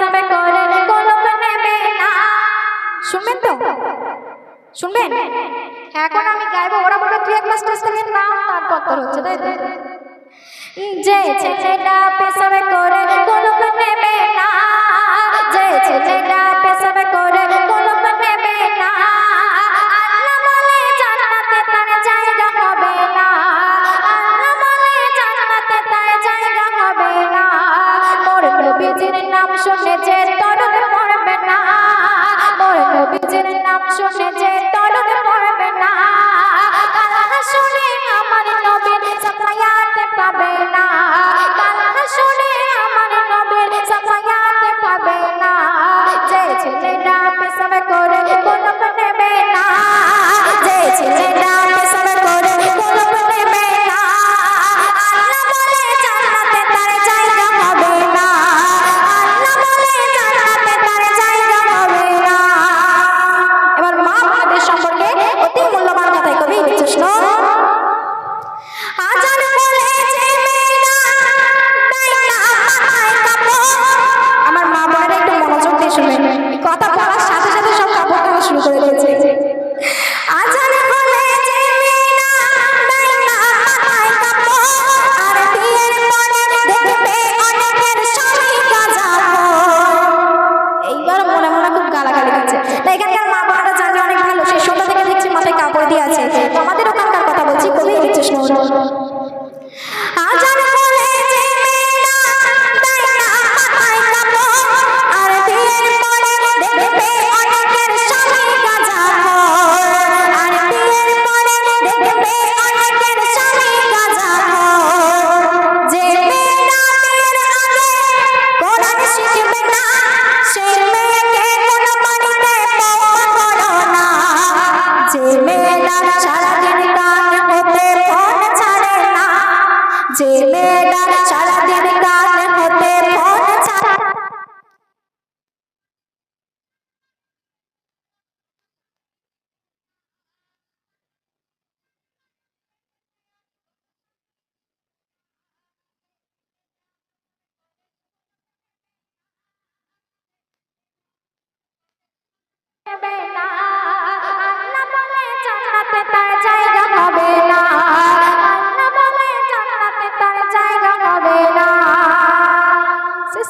পেশাবে করে কলম নেবে না। শুনবেন তো? শুনবেন? এখন আমি গাইবো, ওরা বলবে, তুই এক ক্লাস টেস্ট থেকে নাম, তারপর তোর হচ্ছে, তাই তো? যে ছেলেটা পেশাবে করে কলম নেবে না, যে ছেলেটা পেশাবে করে কলম নেবে না তার জায়গা হবে না তার জায়গা হবে না। মোর নবীজির শুনে যে তরুণ পড়বে না। মোর নবীজির নাম শুনে যে তরুণ পড়বে না। কাল শুনে আমার নবীর সাফায়াতে পাবে না। কাল শুনে আমার নবীর সাফায়াতে পাবে না। যে ছেলেটা পেশাব করে কলম নেবে না। যে ছেলেটা কবি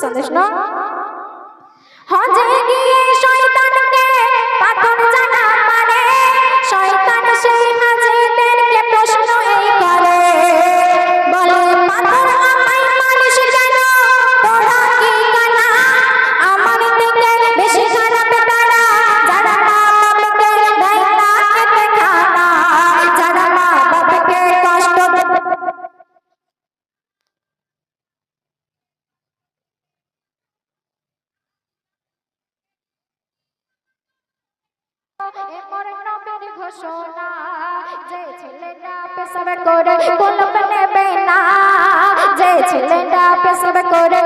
不是吗？এমন নবীর ঘোষণা। যে ছেলেটা পেশাবে করে কলম নেবে না যে ছেলেটা পেশাবে করে